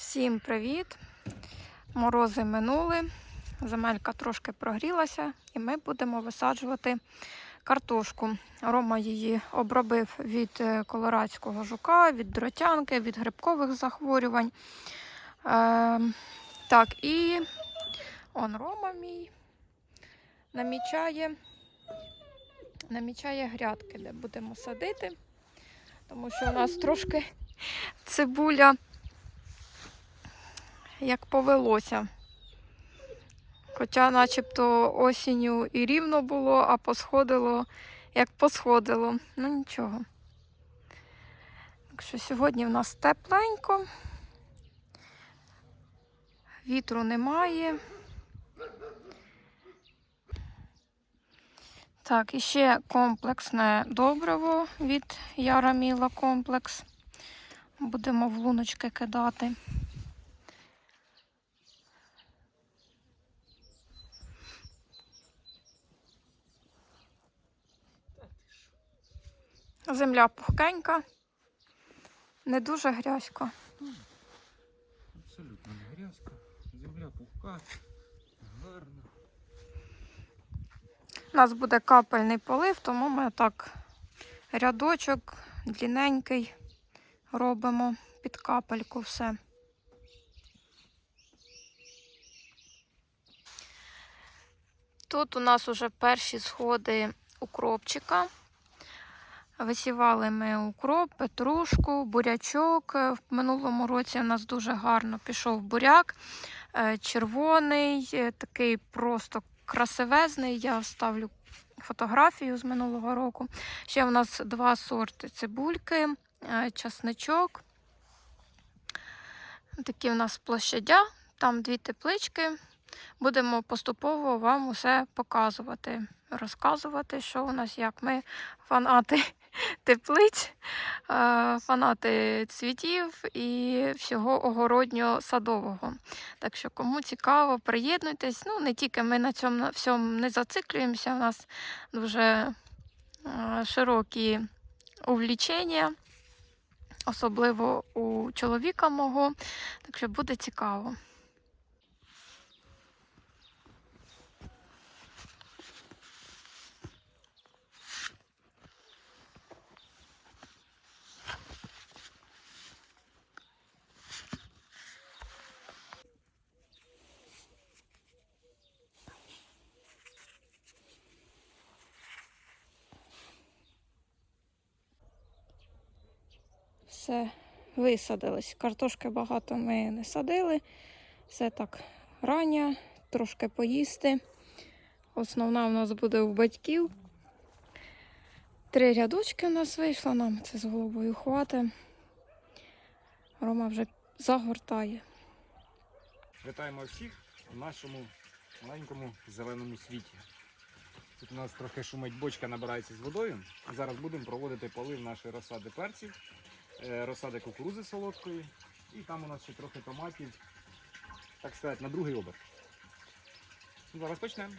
Всім привіт! Морози минули, земелька трошки прогрілася, і ми будемо висаджувати картошку. Рома її обробив від е, колорадського жука, від дротянки, від грибкових захворювань. Е, так, і он Рома мій намічає, намічає грядки, де будемо садити, тому що у нас трошки цибуля як повелося. Хоча начебто осінню і рівно було, а посходило, як посходило. Ну нічого. Так сьогодні в нас тепленько, вітру немає. Так, і ще комплексне добриво від Яраміла комплекс. Будемо в луночки кидати. Земля пухкенька, не дуже грязько. Абсолютно не грязка, земля пухка, гарна. У нас буде капельний полив, тому ми так рядочок длінненький робимо під капельку все. Тут у нас уже перші сходи укропчика. Висівали ми укроп, петрушку, бурячок. Е, В минулому році у нас дуже гарно пішов буряк. Е, Червоний, е, такий просто красивезний. Я вставлю фотографію з минулого року. Ще у нас два сорти цибульки, часничок. Такі у нас площадя, там дві теплички. Будемо поступово вам усе показувати, розказувати, що у нас як. Ми фанати теплиць, е, фанати цвітів і всього огородньо-садового. Так що, кому цікаво, приєднуйтесь. Ну, не тільки ми на цьому всьому не зациклюємося, у нас дуже е, широкі увлічення, особливо у чоловіка мого. Так що буде цікаво. Все висадилось. Картошки багато ми не садили. Все так рання, трошки поїсти. Основна у нас буде у батьків. Три рядочки у нас вийшло, нам це з головою хватить. Рома вже загортає. Вітаємо всіх у нашому маленькому зеленому світі. Тут у нас трохи шумить бочка, набирається з водою. Зараз будемо проводити полив нашої розсади перців, розсади кукурузи солодкої. І там у нас ще трохи томатів, так сказати, на другий оберт. Зараз почнемо.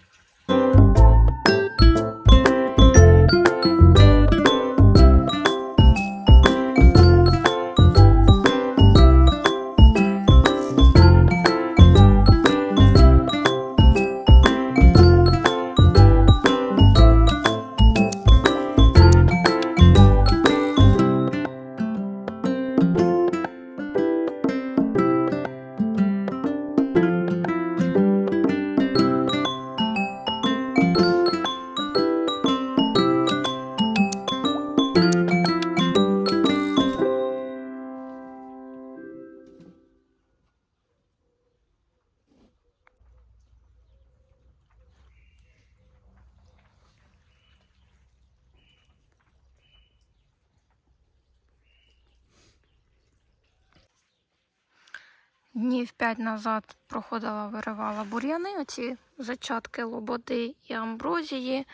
Днів п'ять назад проходила, виривала бур'яни, оці зачатки лободи і амброзії.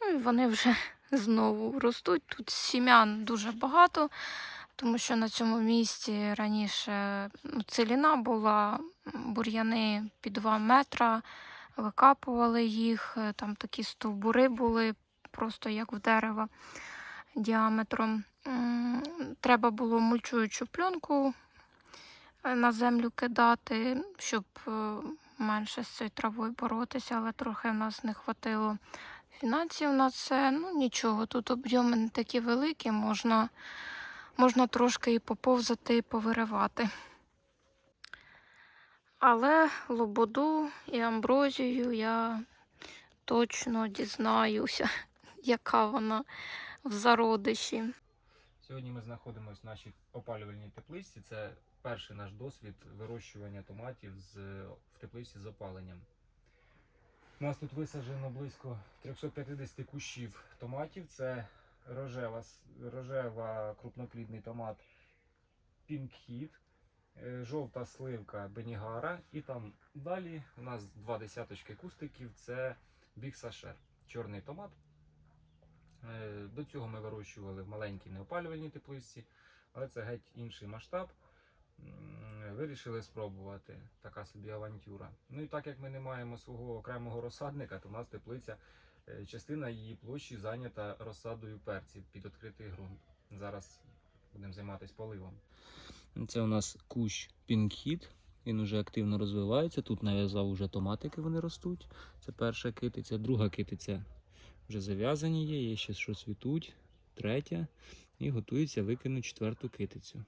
Ну і вони вже знову ростуть. Тут сім'ян дуже багато, тому що на цьому місці раніше ну, целіна була, бур'яни під 2 метра, викапували їх, там такі стовбури були, просто як в дерева діаметром. Треба було мульчуючу пленку на землю кидати, щоб е, менше з цією травою боротися, але трохи в нас не хватило фінансів на це. Ну нічого, тут об'єми не такі великі, можна, можна трошки і поповзати, і повиривати. Але лободу і амброзію я точно дізнаюся, яка вона в зародиші. Сьогодні ми знаходимося в нашій опалювальній теплиці. Це перший наш досвід вирощування томатів з, в теплиці з опаленням. У нас тут висаджено близько 350 кущів томатів. Це рожева, рожева крупноплідний томат Pink е, жовта сливка Бенігара. І там далі у нас два десяточки кустиків. Це Sacher, чорний томат. Е, До цього ми вирощували в маленькій неопалювальній теплиці, але це геть інший масштаб. Вирішили спробувати така собі авантюра. Ну і так як ми не маємо свого окремого розсадника, то в нас теплиця, е, частина її площі зайнята розсадою перців під відкритий ґрунт. Зараз будемо займатися поливом. Це у нас кущ пінкхід. Він вже активно розвивається. Тут нав'язав уже томатики, вони ростуть. Це перша китиця, друга китиця вже зав'язані є, є ще що цвітуть, третя, і готується викинути четверту китицю.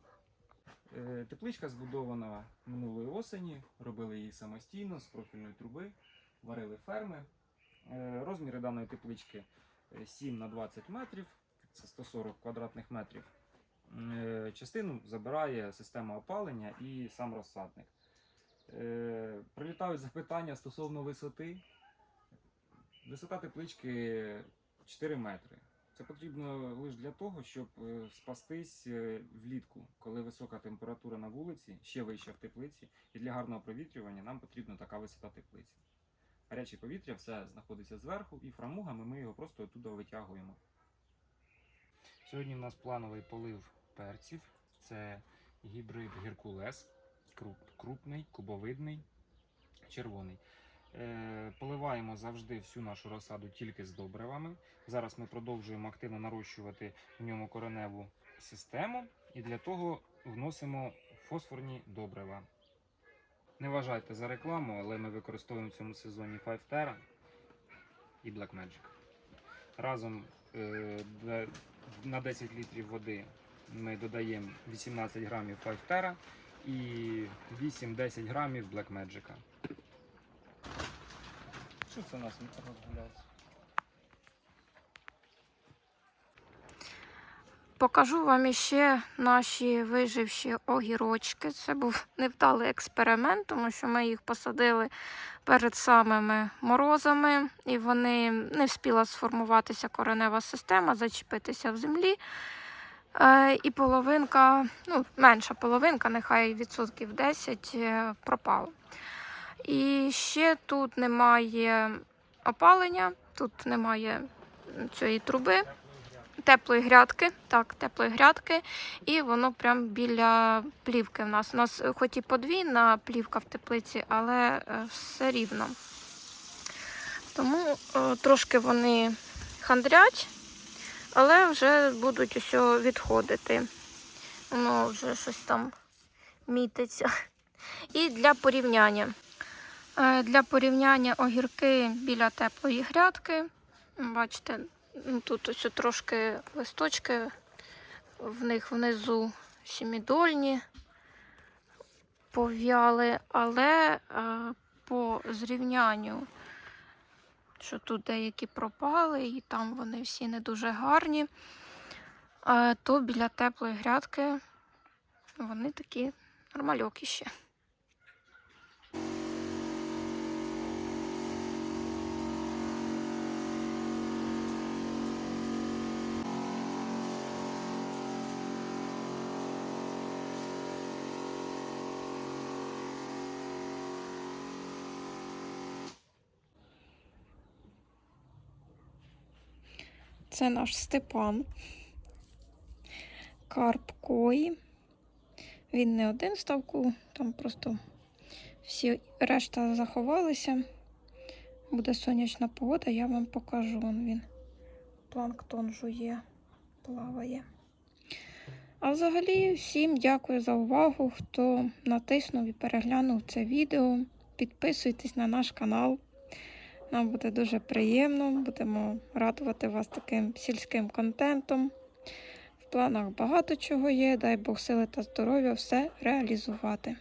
Е, Тепличка збудована минулої осені, робили її самостійно з профільної труби, варили ферми. Е, Розміри даної теплички е, 7 на 20 метрів, це 140 квадратних метрів. Е, Частину забирає система опалення і сам розсадник. Е, Прилітають запитання стосовно висоти. Висота теплички 4 метри. Це потрібно лише для того, щоб е, спастись е, влітку, коли висока температура на вулиці, ще вища в теплиці, і для гарного провітрювання нам потрібна така висота теплиці. Гаряче повітря все знаходиться зверху, і фрамугами ми його просто оттуда витягуємо. Сьогодні в нас плановий полив перців. Це гібрид Геркулес, крупний, кубовидний, червоний. Е, Поливаємо завжди всю нашу розсаду тільки з добривами. Зараз ми продовжуємо активно нарощувати в ньому кореневу систему і для того вносимо фосфорні добрива. Не вважайте за рекламу, але ми використовуємо в цьому сезоні 5 Terra і Black Magic. Разом е, на 10 літрів води ми додаємо 18 грамів 5 Terra і 8-10 грамів Black Magic. Що це у нас розгулявся? Покажу вам іще наші виживші огірочки. Це був невдалий експеримент, тому що ми їх посадили перед самими морозами, і вони не встигла сформуватися коренева система, зачепитися в землі. Е, і половинка, ну, менша половинка, нехай відсотків 10 е, пропала. І ще тут немає опалення, тут немає цієї труби теплої грядки, так, теплої грядки, і воно прям біля плівки в нас. У нас е, хоч і подвійна плівка в теплиці, але е, все рівно. Тому е, трошки вони хандрять, але вже будуть усе відходити. Воно вже щось там мітиться. І для порівняння. Е, Для порівняння огірки біля теплої грядки. Бачите, Тут ось трошки листочки, в них внизу сімідольні пов'яли, але е, по зрівнянню, що тут деякі пропали, і там вони всі не дуже гарні, е, то біля теплої грядки вони такі нормальокі ще. Це наш Степан. Карп кої. Він не один ставку, там просто всі решта заховалися. Буде сонячна погода, я вам покажу. Він. Планктон жує, плаває. А взагалі, всім дякую за увагу, хто натиснув і переглянув це відео. Підписуйтесь на наш канал. Нам буде дуже приємно. Будемо радувати вас таким сільським контентом. В планах багато чого є. Дай Бог сили та здоров'я все реалізувати.